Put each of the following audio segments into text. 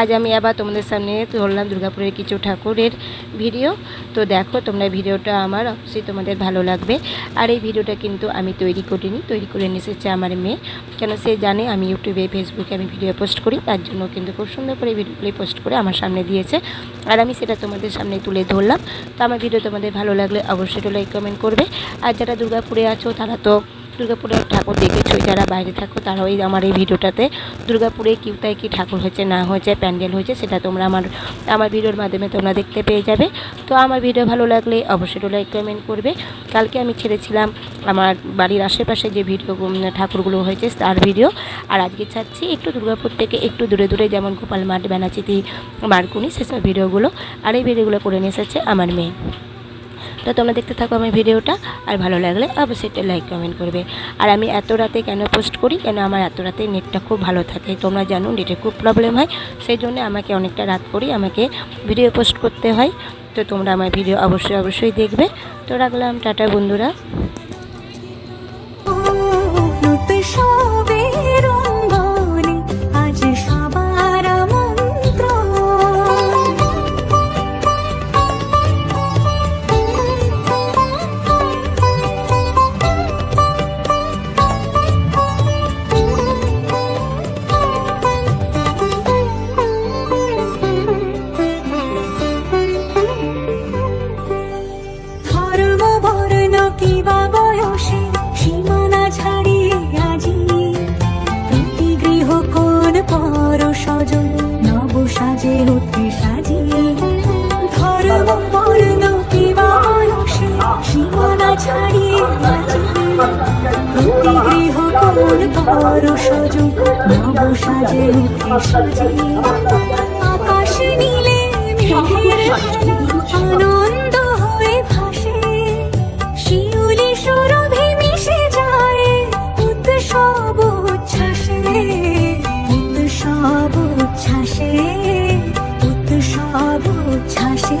আজ আমি আবার তোমাদের সামনে ধরলাম দুর্গাপুরের কিছু ঠাকুরের ভিডিও। তো দেখো তোমরা ভিডিওটা আমার অবশ্যই তোমাদের ভালো লাগবে। আর এই ভিডিওটা কিন্তু আমি তৈরি করিনি, তৈরি করে নিয়ে এসেছে আমার মেয়ে। কেন সে জানে আমি ইউটিউবে, ফেসবুকে আমি ভিডিও পোস্ট করি, তার জন্য কিন্তু খুব সুন্দর করে ভিডিওগুলি পোস্ট করে আমার সামনে দিয়েছে। আর আমি সেটা তোমাদের সামনে তুলে ধরলাম। তো আমার ভিডিও তোমাদের ভালো লাগলে অবশ্যই লাইক, কমেন্ট করবে। আর যারা দুর্গাপুরে আছো তারা তো দুর্গাপুরের ঠাকুর দেখেছ, যারা বাইরে থাকো তারা ওই আমার এই ভিডিওটাতে দুর্গাপুরে কিউতায় কী ঠাকুর হয়েছে, না হয়েছে, প্যান্ডেল হয়েছে সেটা তোমরা আমার আমার ভিডিওর মাধ্যমে তোমরা দেখতে পেয়ে যাবে। তো আমার ভিডিও ভালো লাগলে অবশ্যই লাইক কমেন্ট করবে। কালকে আমি ছেড়েছিলাম আমার বাড়ির আশেপাশে যে ভিডিও ঠাকুরগুলো হয়েছে তার ভিডিও। আর আজকে ছাড়ছি একটু দুর্গাপুর থেকে একটু দূরে দূরে যেমন গোপাল মাঠ বেনাচিতি মারকুনি সেসব ভিডিওগুলো। আর এই ভিডিওগুলো করে নিয়ে এসেছে আমার মেয়ে। তো তোমরা দেখতে থাকো আমার ভিডিওটা, আর ভালো লাগলে অবশ্যই একটা লাইক কমেন্ট করবে। আর আমি এত রাতে কেন পোস্ট করি? কেন আমার এত রাতে নেটটা খুব ভালো থাকে? তোমরা জানো নেটের খুব প্রবলেম হয়, সেই জন্য আমাকে অনেকটা রাত করি আমাকে ভিডিও পোস্ট করতে হয়। তো তোমরা আমার ভিডিও অবশ্যই অবশ্যই দেখবে। তো রাখলাম, টাটা বন্ধুরা। পর স্বজন নব সাজে হতে সাজিয়ে আকাশ হয়ে শিউলি সুরভি মিশে যায় উৎসব উচ্ছ্বাসে। উৎসব উচ্ছ্বাসে উৎসব উচ্ছ্বাসে।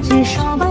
牵手吧。